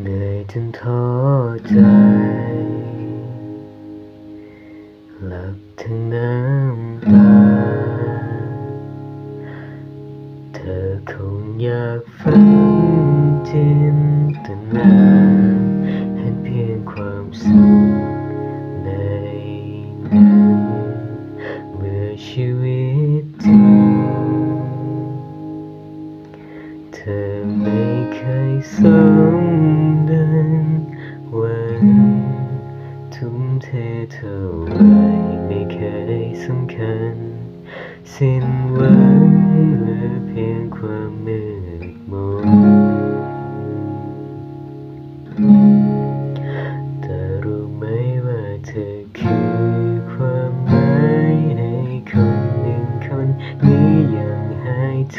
เหนื่อยจนท้อใจ หลับทั้งน้ำตา เธอคงอยากฝันจินตนาเห็นเพียงความสุขในนั้นเมื่อชีวิตจริงเธอไม่ เคยสมดังวังทุ่มเทเท่าไรไม่เคยสำคัญ สิ้นหวังเหลือเพียงความมืดมนแต่รู้ไหมว่าเธอคือความหมายให้คนหนึ่งคนนี้ยังหายใจ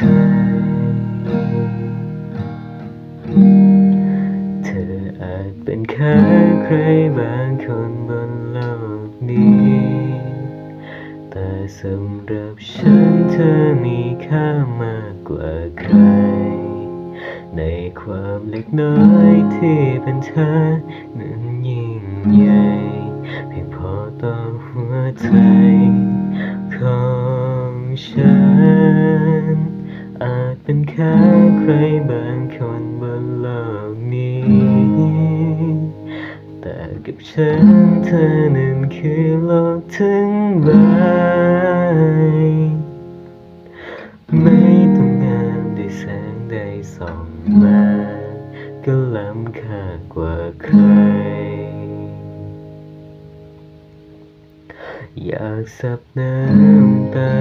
เป็นแค่ใครบางคนบนโลกนี้ แต่สำหรับฉันเธอมีค่ามากกว่าใคร ในความเล็กน้อยที่เป็นเธอนั้นยิ่งใหญ่เพียงพอต่อหัวใจของฉัน อาจเป็นแค่ใครบางคนบนโลก กับฉันเธอนั้นคือโลกทั้งใบไม่ต้องงามด้วยแสงใดส่องมาก็ล้ำค่ากว่าใคร อยากสับน้ำตา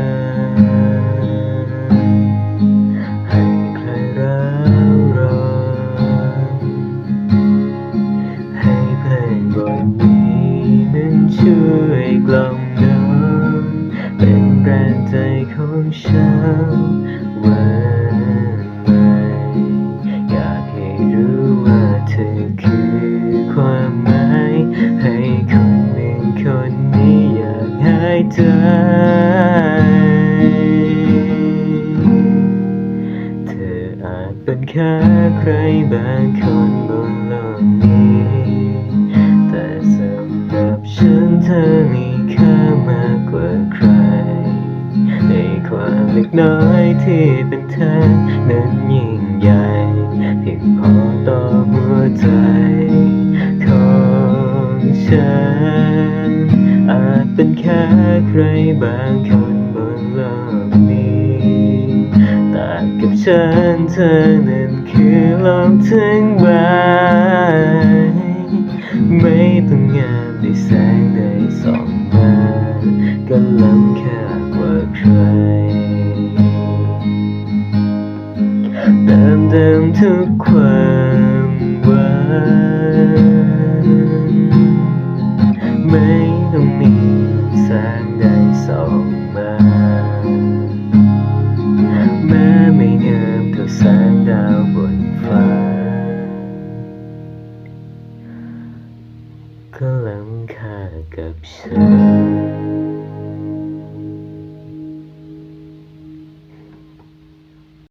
กล่อมน้องเป็นแรงใจของฉันวันใหม่อยากให้รู้ว่าเธอคือความหมายให้คนหนึ่งคนนี้อยากหายใจเธออาจเป็นแค่ใครบางคนบนโลกนี้ ความเล็กน้อยที่เป็นเธอนั้นยิ่งใหญ่เพียงพอต่อหัวใจของฉัน อาจเป็นแค่ใครบางคนบนโลกนี้แต่กับฉันเธอนั้นคือโลกทั้งใบไม่ต้องงามด้วยแสงใดส่องมาก็ล้ำค่ากว่าใคร ทุกความหวังไม่ต้องมีแสงใดส่องมาแม้ไม่งามเท่าแสงดาวบนฟ้าก็ล้ำค่ากับฉัน